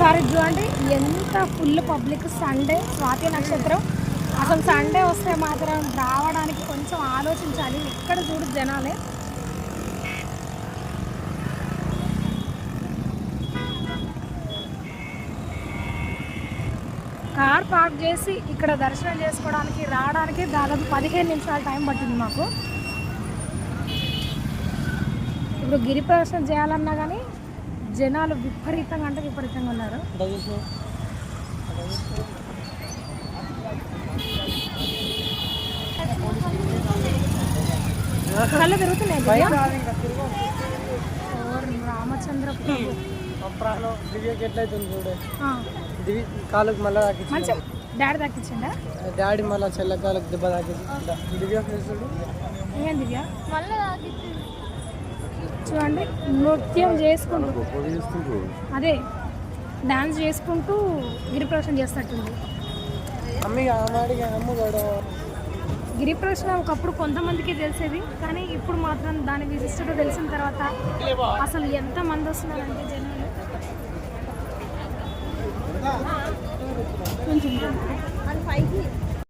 ఒక్కసారి చూడండి ఎంత ఫుల్ పబ్లిక్ సండే స్వాతి నక్షత్రం. అసలు సండే వస్తే మాత్రం రావడానికి కొంచెం ఆలోచించాలి. ఎక్కడ చూడు జనాలే. కార్ పార్క్ చేసి ఇక్కడ దర్శనం చేసుకోవడానికి రావడానికి దాదాపు పదిహేను నిమిషాల టైం పట్టింది మాకు. ఇప్పుడు గిరి ప్రదర్శన చేయాలన్నా కానీ జనాలు విపరీతంగా అంటే విపరీతంగా ఉన్నారు. కళ్ళు తిరుగుతున్నాయి రామచంద్ర ప్రభు. ప్రాణం దివ్యకి ఎట్లయితుంది చూడే. ఆ, దివ్య కాలుకు మళ్ళీ తాకించి డాడీ దక్కించిండా డాడీ మళ్ళీ చెల్ల కాలుకు దెబ్బ తాకించి దివ్య ఫేస్ చూడు. ఏం దివ్య? చూడండి నృత్యం చేసుకుంటూ. అదే డాన్స్ చేసుకుంటూ గిరి ప్రదర్శన చేస్తున్నట్టుంది అమ్మి ఆమాడిగా అమ్మ కూడా గిరి ప్రదర్శన ఒకప్పుడు కొంతమందికి తెలిసేది కానీ ఇప్పుడు మాత్రం దాని విశిష్టత తెలిసిన తర్వాత అసలు ఎంత మంది వస్తున్నారంటే జనాలు. కొంచెం